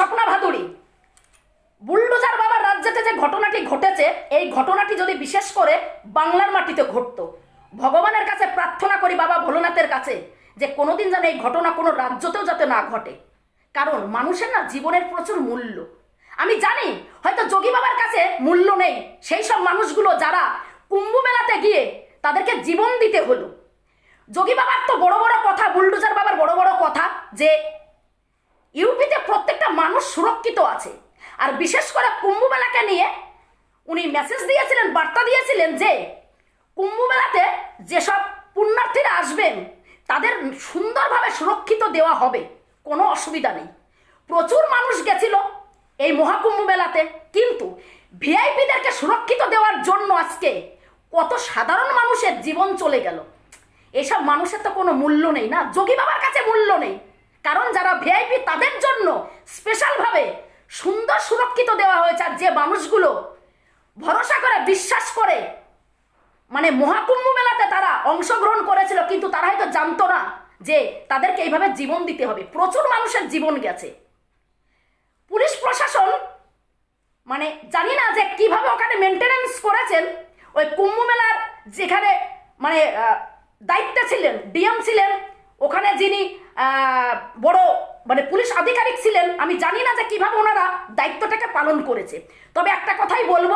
Swapna Bhaduri. Bulldozer বাবার রাজ্যেতে যে ঘটনাটি ঘটেছে, এই ঘটনাটি যদি বিশেষ করে বাংলার মাটিতে ঘটতো, ভগবানের কাছে প্রার্থনা করি বাবা ভোলেনাথের কাছে যে কোনোদিন যেন এই ঘটনা কোনো রাজ্যতেও যাতে না ঘটে। কারণ মানুষের না জীবনের প্রচুর মূল্য। আমি জানি, হয়তো যোগী বাবার কাছে মূল্য নেই, সেই সব মানুষগুলো যারা কুম্ভ মেলাতে গিয়ে তাদেরকে জীবন দিতে হলো। যোগী বাবার তো বড় বড় কথা, বুলডোজার বাবার বড় বড় কথা যে ইউপিতে প্রত্যেকটা মানুষ সুরক্ষিত আছে। আর বিশেষ করে কুম্ভ মেলাকে নিয়ে উনি মেসেজ দিয়েছিলেন, বার্তা দিয়েছিলেন যে কুম্ভ মেলাতে যেসব পুণ্যার্থীরা আসবেন, তাদের সুন্দরভাবে সুরক্ষিত দেওয়া হবে। কোনো অসুবিধা নেই। প্রচুর মানুষ গেছিল এই মহাকুম্ভ মেলাতে কিন্তু ভিআইপিদেরকে সুরক্ষিত দেওয়ার জন্য আজকে কত সাধারণ মানুষের জীবন চলে গেল। এসব মানুষের তো কোনো মূল্য নেই না। যোগী বাবার কাছে মূল্য নেই। কারণ যারা ভিআইপি তাদের জন্য স্পেশালভাবে সুন্দর সুরক্ষিত দেওয়া হয়েছে আর যে মানুষগুলো ভরসা করে, বিশ্বাস করে মানে মহাকুম্ভ মেলাতে তারা অংশগ্রহণ করেছিল, কিন্তু তারা হয়তো জানতো না যে তাদেরকে এইভাবে জীবন দিতে হবে। প্রচুর মানুষের জীবন গেছে। পুলিশ প্রশাসন মানে জানি না যে কীভাবে ওখানে মেনটেনেন্স করেছেন। ওই কুম্ভ মেলার যেখানে মানে দায়িত্বে ছিলেন, ডিএম ছিলেন, ওখানে যিনি বড় মানে পুলিশ আধিকারিক ছিলেন। আমি জানি না যে কীভাবে ওনারা দায়িত্বটাকে পালন করেছে। তবে একটা কথাই বলব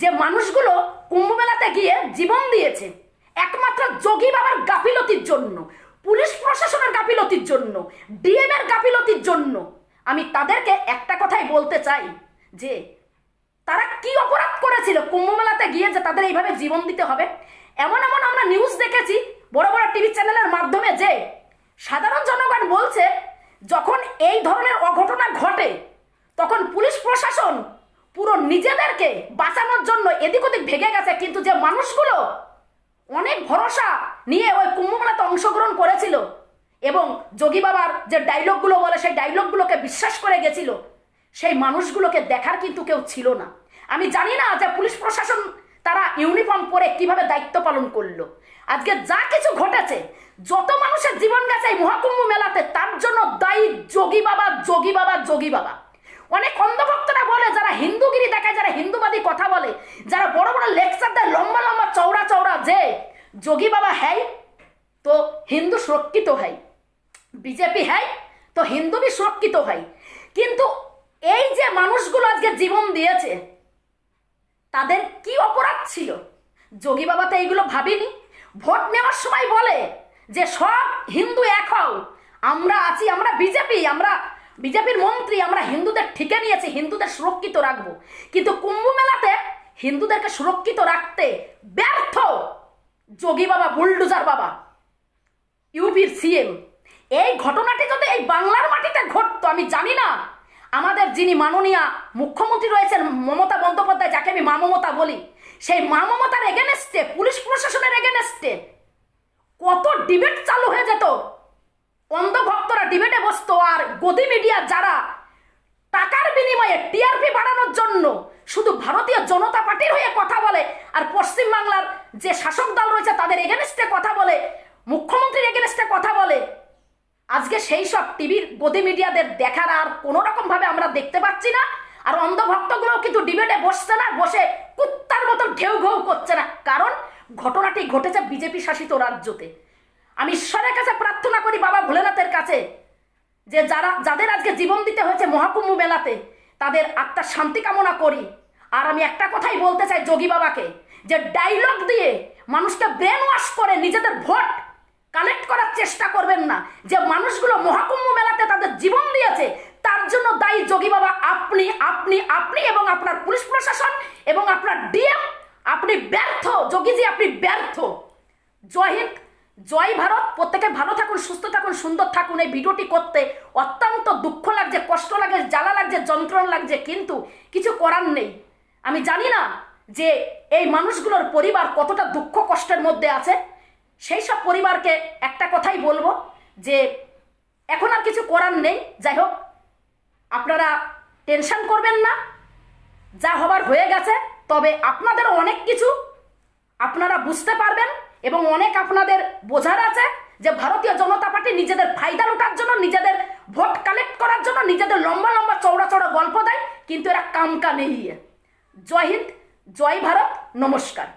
যে মানুষগুলো কুম্ভ মেলাতে গিয়ে জীবন দিয়েছে। একমাত্র যোগী বাবার গাফিলতির জন্য, পুলিশ প্রশাসনের গাফিলতির জন্য, ডিএম এর গাফিলতির জন্য। আমি তাদেরকে একটা কথাই বলতে চাই যে, তারা কি অপরাধ করেছিল কুম্ভ মেলাতে গিয়ে যে তাদের এইভাবে জীবন দিতে হবে? এমন এমন আমরা নিউজ দেখেছি, বড় বড় টিভি চ্যানেলের মাধ্যমে যে সাধারণ জনগণ বলছে, যখন এই ধরনের অঘটনা ঘটে, তখন পুলিশ প্রশাসন পুরো নিজেদেরকে বাঁচানোর জন্য এদিক ওদিক ভেঙে গেছে। কিন্তু যে মানুষগুলো অনেক ভরসা নিয়ে ওই কুম্ভ মেলাতে অংশগ্রহণ করেছিল এবং যোগী বাবার যে ডায়লগগুলো বলে, সেই ডায়লগগুলোকে বিশ্বাস করে গেছিল, সেই মানুষগুলোকে দেখার কিন্তু কেউ ছিল না। আমি জানি না যে পুলিশ প্রশাসন তারা ইউনিফর্ম পরে কীভাবে দায়িত্ব পালন করল? আজকে যা কিছু ঘটেছে, যত মানুষের জীবন গেছে এই মহাকুম্ভ মেলাতে, তার জন্য দায়ী যোগী বাবা যোগী বাবা যোগী বাবা। অনেক অন্ধভক্তরা বলে, যারা হিন্দুগিরি দেখায়, যারা হিন্দুবাদী কথা বলে, যারা বড় বড় লেকচার দেয়, লম্বা লম্বা চৌড়া চৌড়া যে, যোগী বাবা হ্যায় তো হিন্দু সুরক্ষিত হয় বিজেপি হ্যায় তো হিন্দু বি সুরক্ষিত হয় কিন্তু এই যে মানুষগুলো আজকে জীবন দিয়েছে তাদের কি অপরাধ ছিল? যোগী বাবা তো এইগুলো ভাবিনি। ভোট নেওয়ার সময় বলে যে, সব হিন্দু এক হও। আমরা আছি, আমরা বিজেপি, আমরা বিজেপির মন্ত্রী, আমরা হিন্দুদের ঠিকে নিয়েছি, হিন্দুদের সুরক্ষিত রাখব। কিন্তু কুম্ভ মেলাতে হিন্দুদেরকে সুরক্ষিত রাখতে ব্যর্থ যোগী বাবা, বুলডুজার বাবা, ইউপির সিএম। এই ঘটনাটি যদি এই বাংলার মাটিতে ঘটতো, আমি জানি না আমাদের যিনি মাননীয়া মুখ্যমন্ত্রী রয়েছেন মমতা বন্দ্যোপাধ্যায়, যাকে আমি মা মমতা বলি, সেই মা মমতার এগেনেস্টে পুলিশ প্রশাসনের এগেনেস্টে কত ডিবেট চালু হয়ে যেত। অন্ধভক্তরা ডিবেটে বসতো আর গদি মিডিয়া যারা টাকার বিনিময়ে টিআরপি বাড়ানোর জন্য শুধু ভারতীয় জনতা পার্টির হয়ে কথা বলে আর পশ্চিমবাংলার যে শাসক দল রয়েছে তাদের এগেনস্টে কথা বলে, মুখ্যমন্ত্রীর এগেনস্টে আজকে সেই সব টিভির গদি মিডিয়াদের দেখার আর কোনো রকম ভাবে আমরা দেখতে পাচ্ছি না। আর অন্ধভক্তগুলো কিন্তু ডিবেটে বসছে না, বসে কুত্তার মতো ঢেউ ঘেউ করছে না। কারণ ঘটনাটি ঘটেছে বিজেপি শাসিত রাজ্যতে। আমি ঈশ্বরের কাছে প্রার্থনা করি বাবা ভোলেনাথের কাছে যে যারা, যাদের আজকে জীবন দিতে হয়েছে মহাকুম্ভ মেলাতে, তাদের আত্মার শান্তি কামনা করি। আর আমি একটা কথাই বলতে চাই যোগী বাবাকে, যে ডায়লগ দিয়ে মানুষকে ব্রেন ওয়াশ করে নিজেদের ভোট কালেক্ট করার চেষ্টা করবেন না। যে মানুষগুলো মহাকুম্ভ মেলাতে তাদের জীবন দিয়েছে, তার জন্য দায়ী যোগী বাবা আপনি আপনি আপনি এবং আপনার পুলিশ প্রশাসন এবং আপনার ডিএম। আপনি ব্যর্থ, যোগীজি, আপনি ব্যর্থ। জয় হিন্দ, জয় ভারত। প্রত্যেকে ভালো থাকুন, সুস্থ থাকুন, সুন্দর থাকুন। এই ভিডিওটি করতে অত্যন্ত দুঃখ লাগছে, কষ্ট লাগে জ্বালা লাগছে, যন্ত্রণা লাগছে, কিন্তু কিছু করার নেই। আমি জানি না যে এই মানুষগুলোর পরিবার কতটা দুঃখ কষ্টের মধ্যে আছে। সেই সব পরিবারকে একটা কথাই বলব যে এখন আর কিছু করার নেই। যাই হোক, আপনারা টেনশন করবেন না। যা হবার হয়ে গেছে, তবে আপনাদেরও অনেক কিছু আপনারা বুঝতে পারবেন এবং অনেক আপনাদের বোঝার আছে যে ভারতীয় জনতা পার্টি নিজেদের ফায়দা লুটার জন্য, নিজেদের ভোট কালেক্ট করার জন্য, নিজেদের লম্বা লম্বা চৌড়া চৌড়া গল্প দেয়, কিন্তু এরা কামকা নেই জয় হিন্দ, জয় ভারত, নমস্কার।